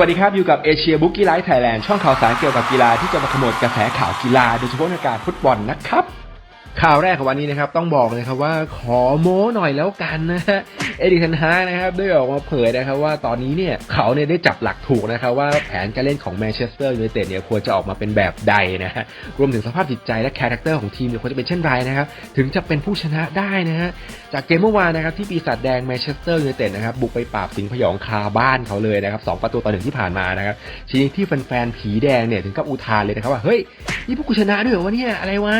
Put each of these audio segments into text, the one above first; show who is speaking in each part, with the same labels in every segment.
Speaker 1: วัสดีครับ อยู่กับเอเชียบุ๊กกี้ไลท์ไทยแลนด์ช่องข่าวสารเกี่ยวกับกีฬาที่จะมาขโมดกระแสข่าวกีฬาโดยเฉพาะในการฟุตบอลนะครับ ข่าวแรกของวันนี้นะครับต้องบอกเลยครับว่าขอโม้หน่อยแล้วกันนะฮะเอดิทันฮานะครับได้ออกมาเผยนะครับว่าตอนนี้เนี่ยเขาเนี่ยได้จับหลักถูกนะครับว่าแผนการเล่นของแมนเชสเตอร์ยูไนเต็ดเนี่ยควรจะออกมาเป็นแบบใดนะฮะรวมถึงสภาพจิตใจและคาแรคเตอร์ของทีมเนี่ยควรจะเป็นเช่นไรนะครับถึงจะเป็นผู้ชนะได้นะฮะจากเกมเมื่อวานนะครับที่ปีศาจแดงแมนเชสเตอร์ยูไนเต็ดนะครับบุกไปปราบสิงห์พยองคาบ้านเขาเลยนะครับสองประตูต่อหนึ่งที่ผ่านมานะครับชนิดที่แฟนๆผีแดงเนี่ยถึงกับอุทานเลยนะครับว่าเฮ้ยนี่พวกกูชนะด้วยวะเนี่ยอะไรวะ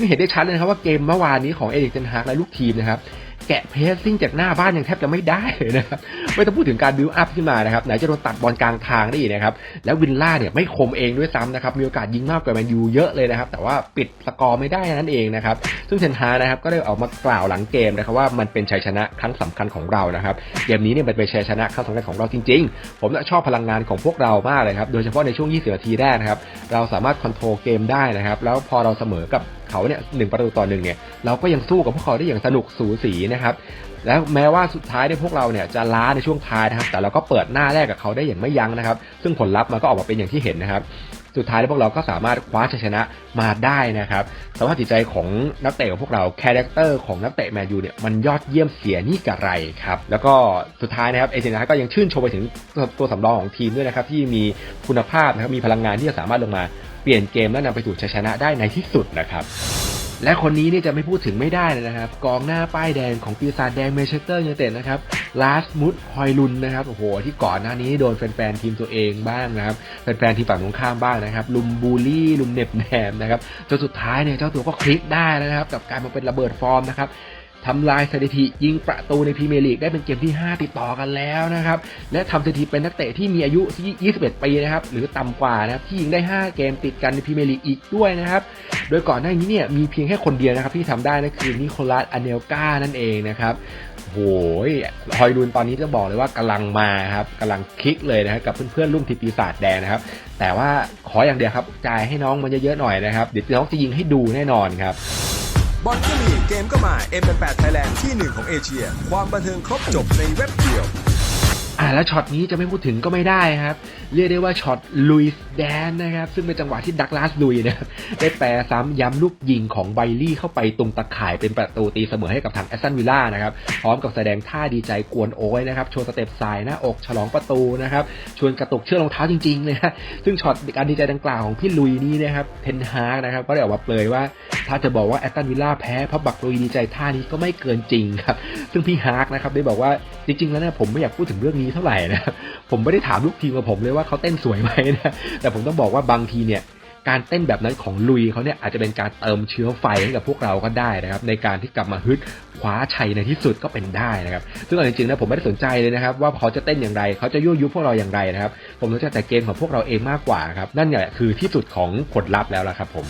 Speaker 1: ซึ่งเห็นได้ชัดเลยครับว่าเกมเมื่อวานนี้ของเอริกเทนฮากและลูกทีมนะครับแกะเพสซิ่งจากหน้าบ้านยังแทบจะไม่ได้เลยนะครับไม่ต้องพูดถึงการบิวอัพขึ้นมานะครับไหนจะโดนตัดบอลกลางทางได้อีกนะครับแล้ววินล่าเนี่ยไม่คมเองด้วยซ้ำนะครับมีโอกาสยิงมากกว่าแมนยูเยอะเลยนะครับแต่ว่าปิดสกอร์ไม่ได้นั่นเองนะครับซึ่งเทนฮากนะครับก็ได้ออกมากล่าวหลังเกมนะครับว่ามันเป็นชัยชนะครั้งสำคัญของเรานะครับเกมนี้เนี่ยมันเป็นชัยชนะครั้งสำคัญของเราจริง ๆ ผมชอบพลังงานของพวกเรามากเลยครับโดยเฉพาะในช่วง 20 นาทีแรกนะครับเราสามารถคอนโทรลเกมได้นะครับแล้วพอเราเสมอกับ เขาเนี่ยหนึ่งประตูต่อหนึ่งเนี่ยเราก็ยังสู้กับพวกเขาได้อย่างสนุกสูสีนะครับแล้วแม้ว่าสุดท้ายเนี่ยพวกเราเนี่ยจะล้าในช่วงท้ายนะครับ แต่เราก็เปิดหน้าแรกกับเขาได้อย่างไม่ยั้งนะครับ ซึ่งผลลัพธ์มันก็ออกมาเป็นอย่างที่เห็นนะครับ สุดท้ายแล้วพวกเราก็สามารถคว้าชัยชนะมาได้นะครับสภาพจิตใจของนักเตะของพวกเราคาแรคเตอร์ของนักเตะแมนยูเนี่ยมันยอดเยี่ยมเสียนี่กระไรครับแล้วก็สุดท้ายนะครับเอเจนต์ก็ยังชื่นชมไปถึงตัวตัวสำรองของทีมด้วยนะครับที่มีคุณภาพนะครับมีพลังงานที่จะสามารถลงมา เปลี่ยนเกมและนำไปสู่ชัยชนะได้ในที่สุดนะครับ และคนนี้นี่จะไม่พูดถึงไม่ได้เลยนะครับ กองหน้าป้ายแดงของปีศาจแดงเมเชสเตอร์ยูไนเต็ดนะครับลาสมุดฮอยลุนนะครับโอ้โหที่ก่อนหน้านี้โดนแฟนๆทีมตัวเองบ้างนะครับแฟนๆทีมฝั่งตรงข้ามบ้างนะครับ ลุมบูลลี่ลุมเน็บแนมนะครับจนสุดท้ายเนี่ยเจ้าตัวก็คลิกได้นะครับ กับการมาเป็นระเบิดฟอร์มนะครับ ทำลายสถิติยิงประตูในพรีเมียร์ลีกได้เป็นเกมที่ 5 ติดต่อกันแล้วนะครับ และทำสถิติเป็นนักเตะที่มีอายุ 21 ปีนะครับ หรือต่ำกว่านะครับ ที่ยิงได้ 5 เกมติดกันในพรีเมียร์ลีกอีกด้วยนะครับ โดยก่อนหน้านี้เนี่ยมีเพียงแค่คนเดียวนะครับ ที่ทำได้นั่นคือนิโคลัสอเนลกานั่นเองนะครับโอ้ยฮอยลุนตอนนี้จะบอกเลยว่ากำลังมาครับกำลังคลิกเลยนะครับกับเพื่อนๆรุ่นทีปีศาจแดงนะครับ แต่ว่าขออย่างเดียวครับจ่ายให้น้องมันเยอะๆหน่อยนะครับ เดี๋ยวน้องจะยิงให้ดูแน่นอนครับ
Speaker 2: บอลก็มีเกมก็มา M8 Thailand ที่หนึ่งของเอเชีย ความบันเทิงครบจบในเว็บเดียว
Speaker 1: อ่าแล้วช็อตนี้จะไม่พูดถึงก็ไม่ได้ครับ เรียกได้ว่าช็อตลุยส์แดนนะครับ ซึ่งเป็นจังหวะที่ดักลาสลุยนะครับได้แปรซ้ำย้ำลูกยิงของไบลี่เข้าไปตรงตะข่ายเป็นประตูตีเสมอให้กับทางแอสตันวิลล่านะครับ พร้อมกับแสดงท่าดีใจกวนโอ้ยนะครับ โชว์สเต็ปสายหน้าอกฉลองประตูนะครับ ชวนกระตุกเชือกรองเท้าจริงๆเลยนะซึ่งช็อตการดีใจดังกล่าวของพี่ลุยนี้นะครับเทนฮากนะครับก็ได้ออกมาเปลยว่า ถ้าจะบอกว่าแอสตันวิลล่าแพ้เพราะบักลุยดีใจท่านี้ก็ไม่เกินจริงครับซึ่งพี่ฮากนะครับได้บอกว่าจริงๆ แล้วเนี่ยผมไม่อยากพูดถึงเรื่องนี้เท่าไหร่นะผมไม่ได้ถามลูกทีมกับผมเลยว่าเขาเต้นสวยไหมนะแต่ผมต้องบอกว่าบางทีเนี่ยการเต้นแบบนั้นของลุยเขาเนี่ยอาจจะเป็นการเติมเชื้อไฟให้กับพวกเราก็ได้นะครับในการที่กลับมาฮึดคว้าชัยในที่สุดก็เป็นได้นะครับซึ่งเอาจริงๆนะผมไม่ได้สนใจเลยนะครับว่าเขาจะเต้นอย่างไรเขาจะยั่วยุพวกเราอย่างไรนะครับผมสนใจแต่เกมของพวกเราเองมากกว่าครับนั่นแหละคือที่สุดของผลลัพธ์แล้วละครับผม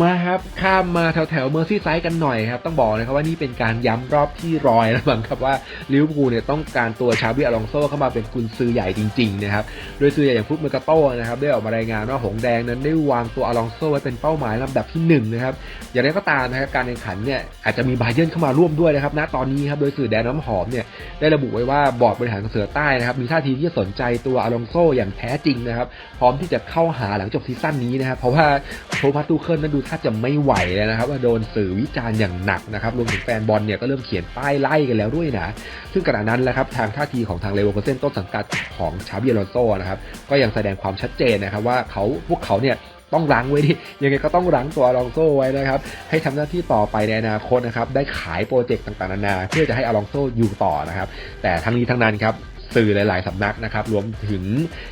Speaker 1: มาครับข้ามมาแถวแถวเมอร์ซี่ไซด์กันหน่อยครับ ต้องบอกนะครับว่านี่เป็นการย้ำรอบที่รอยแล้วมั้งครับว่าลิเวอร์พูลเนี่ยต้องการตัวชาบิอลองโซเข้ามาเป็นกุนซือใหญ่จริงๆนะครับโดยซือใหญ่อย่างฟุตเมกาโต้นะครับได้ออกมารายงานว่าหงแดงนั้นได้วางตัวอลองโซไว้เป็นเป้าหมายลำดับที่หนึ่งนะครับอย่างไรก็ตามนะครับการแข่งขันเนี่ยอาจจะมีบาเยิร์นเข้ามาร่วมด้วยนะครับณตอนนี้ครับโดยสื่อแดนน้ำหอมเนี่ยได้ระบุไว้ว่าบอร์ดบริหารของเสือใต้นะครับมีท่าทีที่จะสนใจตัวอลองโซอย่างแท้จริงนะครับพร้อมที่จะเข้าหาหลังจบซีซั่นนี้นะครับเพราะว่าโทมัสตูเคิลนั้นดูท่าจะไม่ไหวแล้วนะครับว่าโดนสื่อวิจารณ์อย่างหนักนะครับรวมถึงแฟนบอลเนี่ยก็เริ่มเขียนป้ายไล่กันแล้วด้วยนะซึ่งขณะนั้นแหละครับทางท่าทีของทางเลโวเกอร์เซนต้นสังกัดของชาบิอลอนโซนะครับก็ยังแสดงความชัดเจนนะครับว่าเขาพวกเขาเนี่ยต้องรั้งไว้ดิยังไงก็ต้องรั้งตัวอลองโซไว้นะครับ ให้ทำหน้าที่ต่อไปในอนาคตนะครับ ได้ขายโปรเจกต์ต่างๆนานา เพื่อจะให้อลองโซอยู่ต่อนะครับ แต่ทั้งนี้ทั้งนั้นครับ สื่อหลาย ๆสำนักนะครับ รวมถึง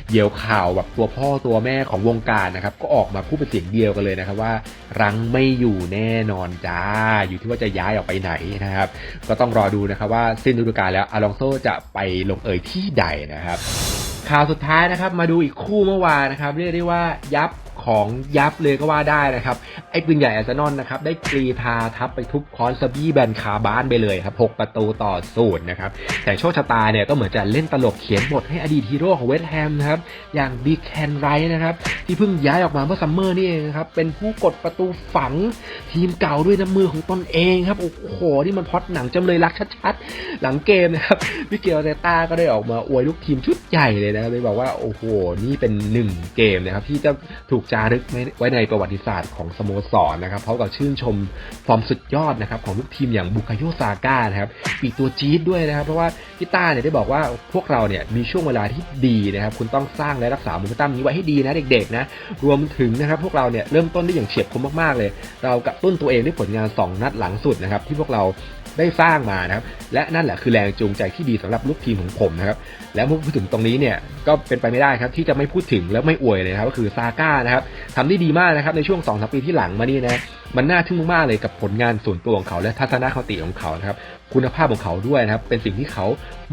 Speaker 1: เหยี่ยวข่าวแบบตัวพ่อตัวแม่ของวงการนะครับ ก็ออกมาพูดเป็นเสียงเดียวกันเลยนะครับว่ารังไม่อยู่แน่นอนจ้า อยู่ที่ว่าจะย้ายออกไปไหนนะครับ ก็ต้องรอดูนะครับว่าสิ้นฤดูกาลแล้วอาลองโซจะไปลงเอยที่ใดนะครับ ข่าวสุดท้ายนะครับ มาดูอีกคู่เมื่อวานนะครับ เรียกได้ว่ายับ ของยับเลยก็ว่าได้นะครับ ไอ้ปืนใหญ่อาร์เซนอลนะครับ ได้กรีธาทับไปทุบคอนซาบี้แบนคาบ้านไปเลยครับ 6 ประตูต่อศูนย์นะครับ แต่โชคชะตาเนี่ยก็เหมือนจะเล่นตลกเขียนบทให้อดีตฮีโร่ของเวสต์แฮมนะครับ อย่างบิ๊กแคนไรนะครับ ที่เพิ่งย้ายออกมาเมื่อซัมเมอร์นี่เองครับ เป็นผู้กดประตูฝังทีมเก่าด้วยน้ำมือของตนเองครับ โอ้โห นี่มันพอดหนังจำเลยรักชัดๆ หลังเกมนะครับมิเกลเตต้าก็ได้ออกมาอวยลูกทีมชุดใหญ่เลยนะเลยบอกว่าโอ้โห นี่เป็นหนึ่งเกมนะครับที่จะถูกจารึกไว้ในประวัติศาสตร์ของสโมสรนะครับ เพราะกับชื่นชมฟอร์มสุดยอดนะครับของลูกทีมอย่างบุคาโยซาก้านะครับปีกตัวจี๊ดด้วยนะครับ เพราะว่าพี่ต้าเนี่ยได้บอกว่าพวกเราเนี่ยมีช่วงเวลาที่ดีนะครับ คุณต้องสร้างและรักษาโมเมนตัมนี้ไว้ให้ดีนะเด็กๆนะรวมถึงนะครับพวกเราเนี่ยเริ่มต้นได้อย่างเฉียบคมมากๆเลย เรากระตุ้นตัวเองด้วยผลงาน 2 นัดหลังสุดนะครับที่พวกเราได้สร้างมานะครับ และนั่นแหละคือแรงจูงใจที่ดีสำหรับลูกทีมของผมนะครับ แล้วเมื่อพูดถึงตรงนี้เนี่ยก็เป็นไปไม่ได้ครับที่จะไม่พูดถึงแล้วไม่อวยเลยครับก็คือซาก้านะครับทำได้ดีมากนะครับในช่วง2อสปีที่หลังมานี่นะมันน่าทึ่งมากๆเลยกับผลงานส่วนตัวของเขา และทัศนคติของเขานะครับคุณภาพของเขาด้วยนะครับเป็นสิ่งที่เขา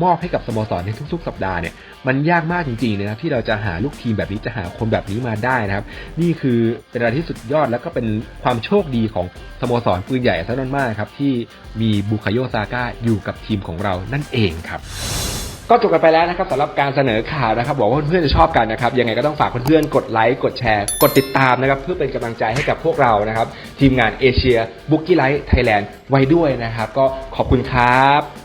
Speaker 1: มอบให้กับสโมสรในทุก ๆ สัปดาห์เนี่ยมันยากมากจริงๆนะครับที่เราจะหาลูกทีมแบบนี้จะหาคนแบบนี้มาได้นะครับ นี่คือเป็นอะไรที่สุดยอดแล้วก็เป็นความโชคดีของสโมสรปืนใหญ่ซะนั่นมากครับที่มีบุคาโยซาก้าอยู่กับทีมของเรานั่นเองครับ ก็จบกันไปแล้วนะครับสำหรับการเสนอข่าวนะครับบอกว่าเพื่อนๆจะชอบกันนะครับยังไงก็ต้องฝากเพื่อนๆกดไลค์กดแชร์ กดติดตามนะครับเพื่อเป็นกำลังใจให้กับพวกเรานะครับ ทีมงานเอเชียบุ๊กกี้ไลท์ไทยแลนด์ไว้ด้วยนะครับ ก็ขอบคุณครับ